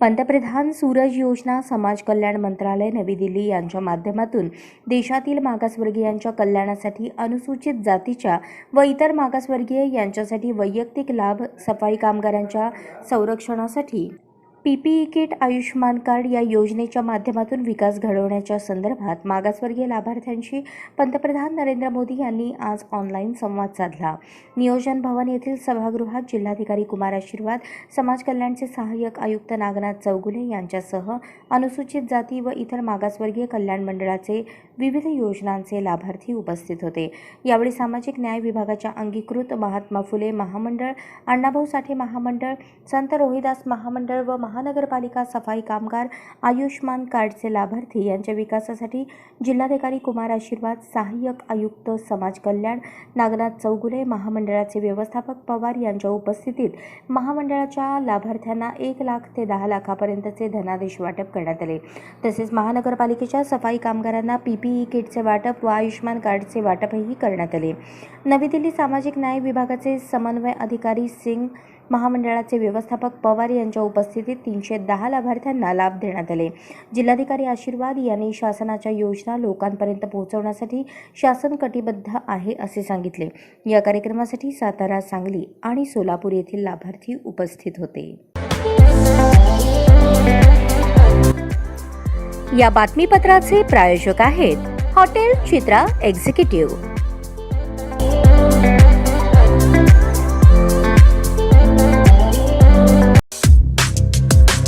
पंतप्रधान सूरज योजना समाज कल्याण मंत्रालय नवी दिल्ली यांच्या माध्यमातून देशातील मागासवर्गीयांच्या कल्याणासाठी अनुसूचित जातीच्या व इतर मागासवर्गीय यांच्यासाठी वैयक्तिक लाभ सफाई कामगारांच्या संरक्षणासाठी पीपीई किट आयुष्यमान कार्ड या योजनेच्या माध्यमातून विकास घडवण्याच्या संदर्भात मागासवर्गीय लाभार्थ्यांशी पंतप्रधान नरेंद्र मोदी यांनी आज ऑनलाईन संवाद साधला. नियोजन भवन येथील सभागृहात जिल्हाधिकारी कुमार आशीर्वाद समाज कल्याणचे सहाय्यक आयुक्त नागनाथ चौगुले यांच्यासह अनुसूचित जाती व इतर मागासवर्गीय कल्याण मंडळाचे विविध योजनांचे लाभार्थी उपस्थित होते. यावेळी सामाजिक न्याय विभागाच्या अंगीकृत महात्मा फुले महामंडळ अण्णाभाऊ साठे महामंडळ संत रोहिदास महामंडळ व महानगरपालिका सफाई कामगार आयुष्मान कार्डचे लाभार्थी यांच्या विकासासाठी जिल्हाधिकारी कुमार आशीर्वाद सहाय्यक आयुक्त समाज कल्याण नागनाथ चौगुले महामंडळाचे व्यवस्थापक पवार यांच्या उपस्थितीत महामंडळाच्या लाभार्थ्यांना एक लाख ते दहा लाखापर्यंतचे धनादेश वाटप करण्यात आले. तसेच महानगरपालिकेच्या सफाई कामगारांना पीपीई किटचे वाटप व आयुष्मान कार्डचे वाटपही करण्यात आले. नवी दिल्ली सामाजिक न्याय विभागाचे समन्वय अधिकारी सिंग महामंडळाचे व्यवस्थापक पवार यांच्या उपस्थितीत तीनशे दहा लाभार्थ्यांना लाभ देण्यात आले. जिल्हाधिकारी आशीर्वाद यांनी शासनाच्या योजना लोकांपर्यंत पोहोचवण्यासाठी शासन कटिबद्ध आहे असे सांगितले. या कार्यक्रमासाठी सातारा सांगली आणि सोलापूर येथील लाभार्थी उपस्थित होते. या बातमीपत्राचे प्रायोजक आहेत हॉटेल चित्रा एक्झिक्युटिव्ह.